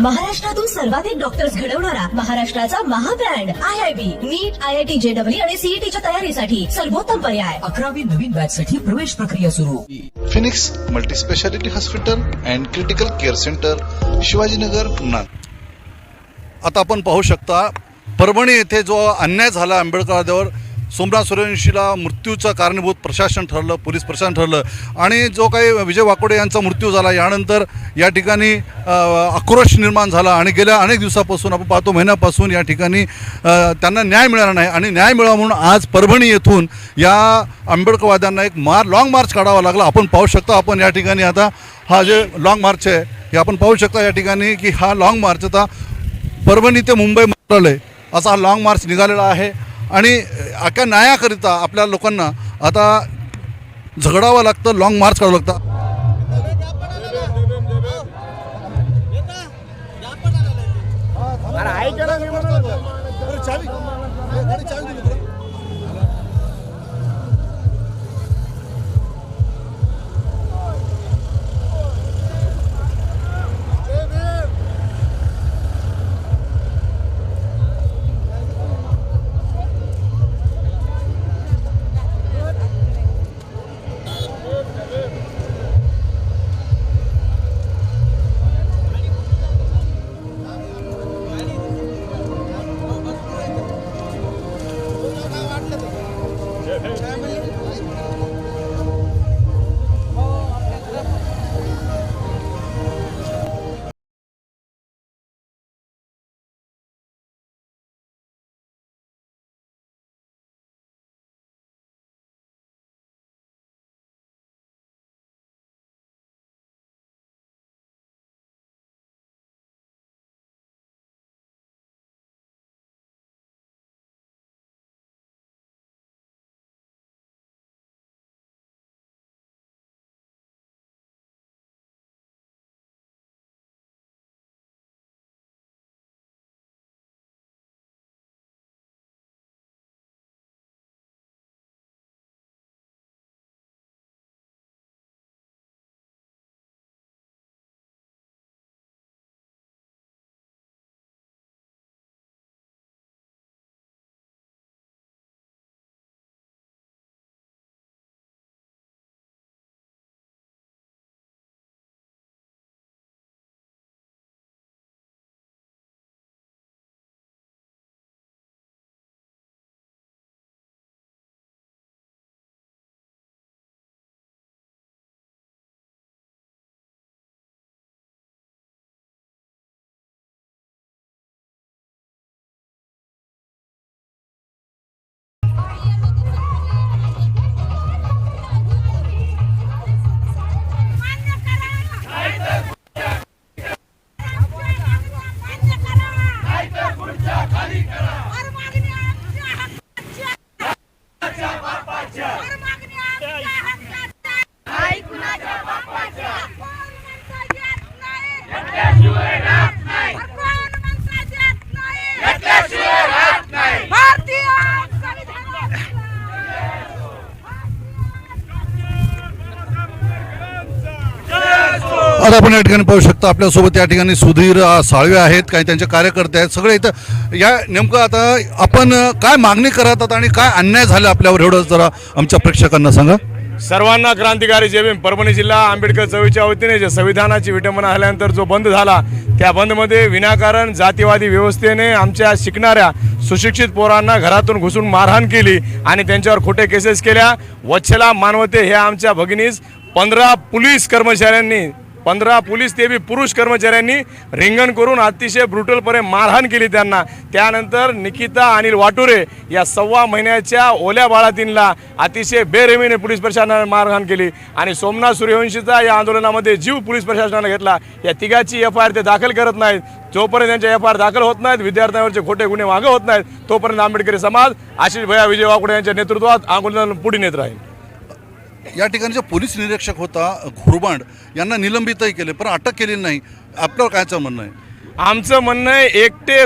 महाराष्ट्रातून सर्वाधिक डॉक्टर्स घडवणारा महाराष्ट्राचा महाब्रँड I I B NEET I I T JW आणि सीईटीच्या तयारीसाठी सर्वोत्तम पर्याय. अकरावी नवीन बॅच साठी प्रवेश प्रक्रिया सुरू. Phoenix multispecialty hospital and critical care centre Shivajinagar नाग आता आपण पाहू शकता परभणी येथे जो अन्याय झाला आंबेडकरवाद्यावर सोमराज सूर्यवंशीला मृत्यूचं कारणीभूत प्रशासन ठरलं पोलीस प्रशासन ठरलं. आणि जो काही विजय वाकोडे यांचा मृत्यू झाला यानंतर या ठिकाणी आक्रोश निर्माण झाला आणि गेल्या अनेक दिवसापासून आपण पाहतो महिन्यापासून या ठिकाणी त्यांना न्याय मिळाला नाही. आणि न्याय मिळावा म्हणून आज परभणी येथून या आंबेडकरवाद्यांना एक मार लाँग मार्च काढावा लागला. आपण पाहू शकतो आपण या ठिकाणी आता हा जे लाँग मार्च आहे हे आपण पाहू शकता या ठिकाणी की हा लाँग मार्च आता परभणी ते मुंबई मंत्रालय असा हा लाँग मार्च निघालेला आहे. आणि अख्या न्यायाकरिता आपल्या लोकांना आता झगडावं लागतं लाँग मार्च करावं लागतं. भारतीय आता आपण या ठिकाणी पाहू शकता आपल्यासोबत या ठिकाणी सुधीर साळवे आहेत काही त्यांचे कार्यकर्ते आहेत. सगळे इथं या नेमकं आता आपण काय मागणी करतात आणि काय अन्याय झाला आपल्यावर? एवढं जरा आमच्या प्रेक्षकांना सांगा. सर्वांना क्रांतिकारी जय परभणी जिल्हा आंबेडकर चवीच्या वतीने जे संविधानाची विटंबना झाल्यानंतर जो बंद झाला त्या बंदमध्ये विनाकारण जातीवादी व्यवस्थेने आमच्या शिकणाऱ्या सुशिक्षित पोरांना घरातून घुसून मारहाण केली आणि त्यांच्यावर खोटे केसेस केल्या. वच्छला मानवते हे आमच्या भगिनीस पंधरा पोलीस कर्मचाऱ्यांनी पंधरा पोलीस ते बी पुरुष कर्मचाऱ्यांनी रिंगण करून अतिशय ब्रुटलपणे मारहाण केली त्यांना. त्यानंतर निकिता अनिल वाटुरे या सव्वा महिन्याच्या ओल्या बाळातीनला अतिशय बेरेमीने पोलीस प्रशासनाने मारहाण केली आणि सोमनाथ सूर्यवंशीचा या आंदोलनामध्ये जीव पोलीस प्रशासनाने घेतला. या तिघाची एफ आय आर ते दाखल करत नाहीत. जोपर्यंत त्यांच्या एफ आर दाखल होत नाहीत विद्यार्थ्यांवरचे खोटे गुन्हे मागं होत नाहीत तोपर्यंत आंबेडकरी समाज आशिष भया विजय वाकुडे यांच्या नेतृत्वात आंदोलन पुढे नेत राहील. या ठिकाणी जो पोलीस निरीक्षक होता घुरबांड यांना निलंबितही केले पण अटक केलेली नाही. आपल्यावर कायचं म्हणणं आहे? आमचं म्हणणं आहे एकटे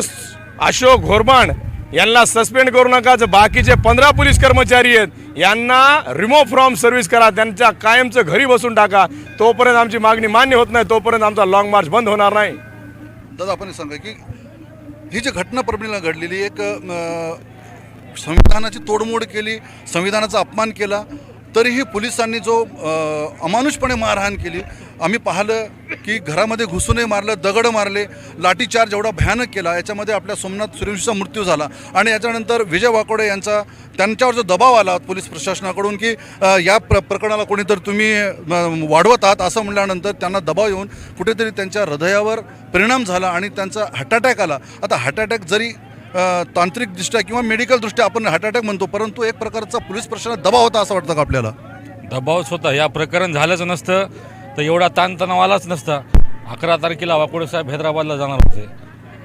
अशोक घोरबाण यांना सस्पेंड करू नका. जे बाकीचे पंधरा पोलीस कर्मचारी आहेत यांना रिमूव्ह फ्रॉम सर्व्हिस करा. त्यांच्या कायमचं घरी बसून टाका. तोपर्यंत आमची मागणी मान्य होत नाही तोपर्यंत आमचा लॉंग मार्च बंद होणार नाही. दादा आपण हे सांगा की ही जी घटना परभणीला घडलेली एक संविधानाची तोडमोड केली संविधानाचा अपमान केला तरीही पोलिसांनी जो अमानुषपणे मारहाण केली आम्ही पाहिलं की घरामध्ये घुसूनही मारलं दगड मारले लाठीचार्ज एवढा भयानक केला याच्यामध्ये आपल्या सोमनाथ सूर्यवंशीचा मृत्यू झाला आणि याच्यानंतर विजय वाकोडे यांचा त्यांच्यावर जो दबाव आला पोलीस प्रशासनाकडून की या प्र प्रकरणाला कोणीतरी तुम्ही वाढवत आहात असं म्हणल्यानंतर त्यांना दबाव येऊन कुठेतरी त्यांच्या हृदयावर परिणाम झाला आणि त्यांचा हार्टअटॅक आला. आता हार्टअटॅक जरी तांत्रिकदृष्ट्या किंवा मेडिकलदृष्ट्या आपण हार्ट अटॅक म्हणतो परंतु एक प्रकारचा पोलीस प्रशासनात दबाव होता असं वाटतं का आपल्याला? दबावच होता या प्रकरण झालंच नसतं तर एवढा ताणतणाव आलाच नसता. अकरा तारखेला वाकोडे साहेब हैदराबादला जाणार होते.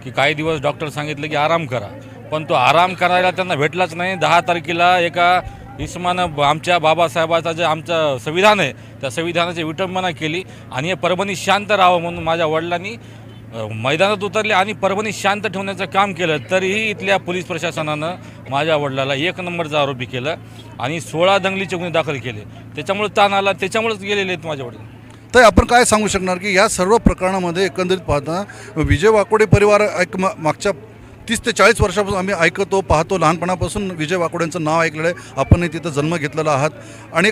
की काही दिवस डॉक्टर सांगितलं की आराम करा. पण तो आराम करायला त्यांना भेटलाच नाही. दहा तारखेला एका इस्मानं ब- आमच्या बाबासाहेबाचा जे आमचं संविधान आहे त्या संविधानाची विटंबना केली आणि हे परभणी शांत राहावं म्हणून माझ्या वडिलांनी मैदानात उतरले आणि परभणी शांत ठेवण्याचं काम केलं तरीही इथल्या पोलीस प्रशासनानं माझ्या वडिलाला एक नंबरचा आरोपी केलं आणि सोळा दंगलीचे गुन्हे दाखल केले. त्याच्यामुळे ताण आला त्याच्यामुळेच गेलेले आहेत माझ्या वडील. तर आपण काय सांगू शकणार की या सर्व प्रकरणामध्ये एकंदरीत पाहता विजय वाकोडे परिवार एक मागच्या तीस ते चाळीस वर्षापासून आम्ही ऐकतो पाहतो. लहानपणापासून विजय वाकोड्यांचं नाव ऐकलेलं आहे. आपणही तिथं जन्म घेतलेला आहात. आणि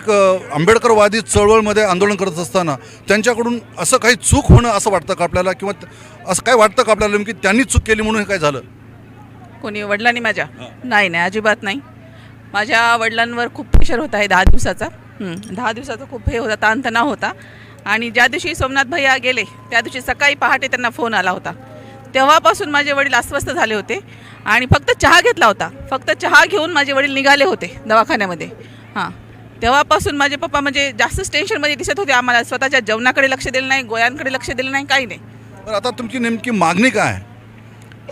आंबेडकरवादी चळवळमध्ये आंदोलन करत असताना त्यांच्याकडून असं काही चूक होणं असं वाटतं का आपल्याला? किंवा असं काय वाटतं का आपल्याला की त्यांनी चूक केली म्हणून हे काय झालं? कोणी? वडिलांनी माझ्या? नाही नाही अजिबात नाही. माझ्या वडिलांवर खूप प्रेशर होता आहे दहा दिवसाचा. हं, दहा दिवसाचा खूप हे होता ताणतणाव होता. आणि ज्या दिवशी सोमनाथ भैया गेले त्या दिवशी सकाळी पहाटे त्यांना फोन आला होता. तेव्हापासून माझे वडील अस्वस्थ झाले होते आणि फक्त चहा घेतला होता. फक्त चहा घेऊन माझे वडील निघाले होते दवाखान्यामध्ये. हां. तेव्हापासून माझे पप्पा म्हणजे जास्तच टेन्शनमध्ये दिसत होते. आम्हाला स्वतःच्या जेवणाकडे लक्ष दिलं नाही गोळ्यांकडे लक्ष दिलं नाही काही नाही. आता तुमची नेमकी मागणी काय आहे?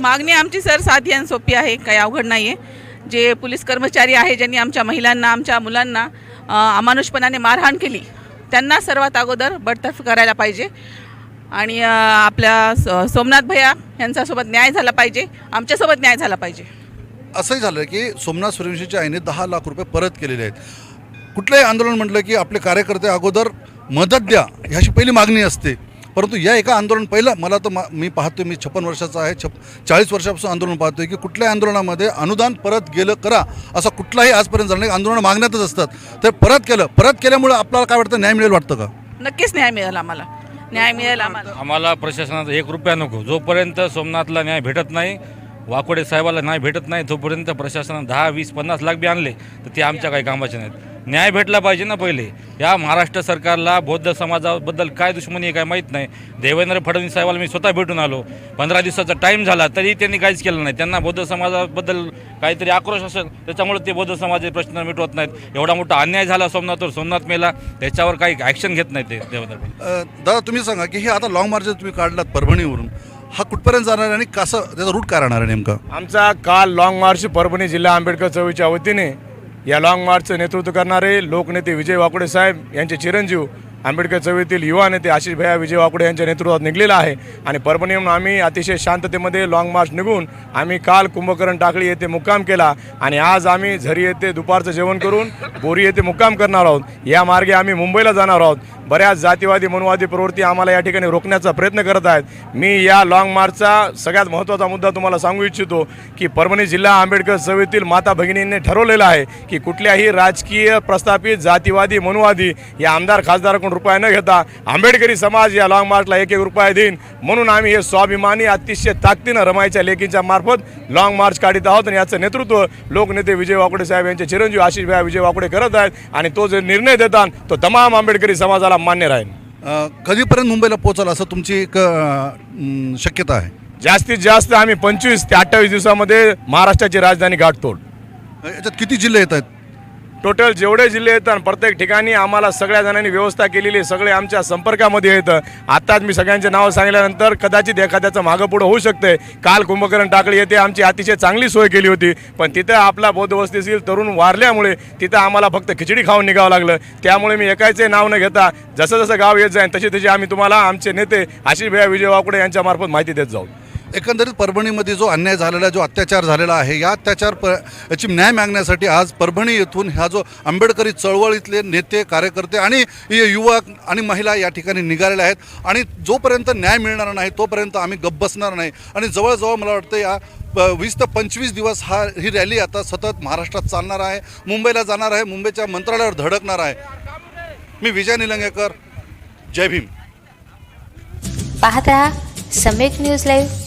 मागणी आमची सर साधी आणि सोपी आहे काही अवघड नाही आहे जे पोलीस कर्मचारी आहे ज्यांनी आमच्या महिलांना आमच्या मुलांना अमानुषपणाने मारहाण केली त्यांना सर्वात अगोदर बडतर्फ करायला पाहिजे. आणि आपल्या स- सोमनाथ भैया यांच्यासोबत न्याय झाला पाहिजे. आमच्यासोबत न्याय झाला पाहिजे. असंही झालं की सोमनाथ सूर्यवंशीच्या आईने दहा लाख रुपये परत केलेले आहेत. कुठलंही आंदोलन म्हटलं की आपले कार्यकर्ते अगोदर मदत द्या ह्याची पहिली मागणी असते. परंतु या एका आंदोलन पहिलं मला तर मा मी पाहतोय मी छप्पन वर्षाचा आहे छप चाळीस वर्षापासून आंदोलन पाहतोय की कुठल्याही आंदोलनामध्ये अनुदान परत गेलं करा असं कुठलाही आजपर्यंत झालं नाही. आंदोलन मागण्यातच असतात. तर परत केलं परत केल्यामुळे आपल्याला काय वाटतं? न्याय मिळेल वाटतं का? नक्कीच न्याय मिळेल आम्हाला. न्याय मिळेल आम्हाला. आम्हाला प्रशासनाचा एक रुपया नको. जोपर्यंत सोमनाथला न्याय भेटत नाही वाकोडे साहेबाला न्याय भेटत नाही तोपर्यंत प्रशासनानं दहा वीस पन्नास लाख बी आणले तर ते आमच्या काही कामाचे नाहीत. न्याय भेटला पाहिजे ना पहिले. या महाराष्ट्र सरकारला बौद्ध समाजाबद्दल काय दुश्मनी आहे काय माहीत नाही. देवेंद्र फडणवीस साहेबाला मी स्वतः भेटून आलो. पंधरा दिवसाचा टाईम झाला तरी त्यांनी काहीच केलं नाही. त्यांना बौद्ध समाजाबद्दल काहीतरी आक्रोश असेल त्याच्यामुळे ते बौद्ध समाजाचे प्रश्न मिटवत नाहीत. एवढा मोठा अन्याय झाला सोमनाथवर सोमनाथ मेला त्याच्यावर काही ॲक्शन घेत नाही ते देवेंद्र दादा तुम्ही सांगा की हे आता लॉंग मार्च तुम्ही काढलात परभणीवरून. हा कुठपर्यंत जाणार आहे आणि कसं त्याचा रूट काय राहणार आहे नेमका? आमचा काल लाँग मार्च परभणी जिल्हा आंबेडकर चळवळीच्या वतीने या लाँग मार्चचं नेतृत्व करणारे लोकनेते विजय वाकुडे साहेब यांचे चिरंजीव आंबेडकर चळवळीतील युवा नेते आशिष भैया विजय वाकुडे यांच्या नेतृत्वात निघलेला आहे. आणि परभणी म्हणून आम्ही अतिशय शांततेमध्ये लाँग मार्च निघून आम्ही काल कुंभकर्ण टाकळी येथे मुक्काम केला आणि आज आम्ही झरी येथे दुपारचं जेवण करून बोरी येथे मुक्काम करणार आहोत. या मार्गे आम्ही मुंबईला जाणार आहोत. बऱ्याच जातीवादी मनुवादी प्रवृत्ती आम्हाला या ठिकाणी रोखण्याचा प्रयत्न करत आहेत. मी या लाँग मार्चचा सगळ्यात महत्त्वाचा मुद्दा तुम्हाला सांगू इच्छितो की परभणी जिल्हा आंबेडकर चळवळीतील माता भगिनींनी ठरवलेलं आहे की कुठल्याही राजकीय प्रस्थापित जातीवादी मनुवादी या आमदार खासदाराकडून रुपया न घेता आंबेडकरी समाज या लाँग मार्चला एक एक रुपया देईन. म्हणून आम्ही हे स्वाभिमानी अतिशय ताकदीनं रमाईच्या लेखींच्या मार्फत लाँग मार्च काढीत आहोत. आणि याचं नेतृत्व लोकनेते विजय वाकुडे साहेब यांचे चिरंजीव आशिष भाई विजय वाकुडे करत आहेत. आणि तो जो निर्णय देतात तो तमाम आंबेडकरी समाजाला मान्य राहील. कधीपर्यंत मुंबईला पोहोचाल असं तुमची एक शक्यता आहे? जास्तीत जास्त आम्ही पंचवीस ते अठ्ठावीस दिवसामध्ये महाराष्ट्राची राजधानी गाठतोड याच्यात किती जिल्हे येत आहेत? टोटल जेवढे जिल्हे आहेत आणि प्रत्येक ठिकाणी आम्हाला सगळ्या जणांनी व्यवस्था केलेली सगळे आमच्या संपर्कामध्ये येतं आत्ताच मी सगळ्यांचे नाव सांगितल्यानंतर कदाचित एखाद्याचं मागं पुढं होऊ शकते काल कुंभकर्ण टाकळी येथे आमची अतिशय चांगली सोय केली होती. पण तिथं आपला बौद्धवस्तीतील तरुण वारल्यामुळे तिथं आम्हाला फक्त खिचडी खाऊन निघावं लागलं. त्यामुळे मी एकाचे नाव न घेता जसं जसं गाव येत जाईल तशी तशी आम्ही तुम्हाला आमचे नेते आशिष भैया विजय वाकुडे यांच्यामार्फत माहिती देत जाऊ. एकंदरीत परभणीमध्ये जो अन्याय झालेला जो अत्याचार झालेला आहे या अत्याचार प याची न्याय मागण्यासाठी आज परभणी येथून ह्या जो आंबेडकरी चळवळीतले नेते कार्यकर्ते आणि युवक आणि महिला या ठिकाणी निघालेल्या आहेत. आणि जोपर्यंत न्याय मिळणार नाही तोपर्यंत आम्ही गप्प बसणार नाही. आणि जवळजवळ मला वाटतं या प- वीस ते पंचवीस दिवस हा ही रॅली आता सतत महाराष्ट्रात चालणार आहे. मुंबईला जाणार आहे. मुंबईच्या मंत्रालयावर धडकणार आहे. मी विजय निलंगेकर. जय भीम. पाहता सम्यक न्यूज लाईव्ह.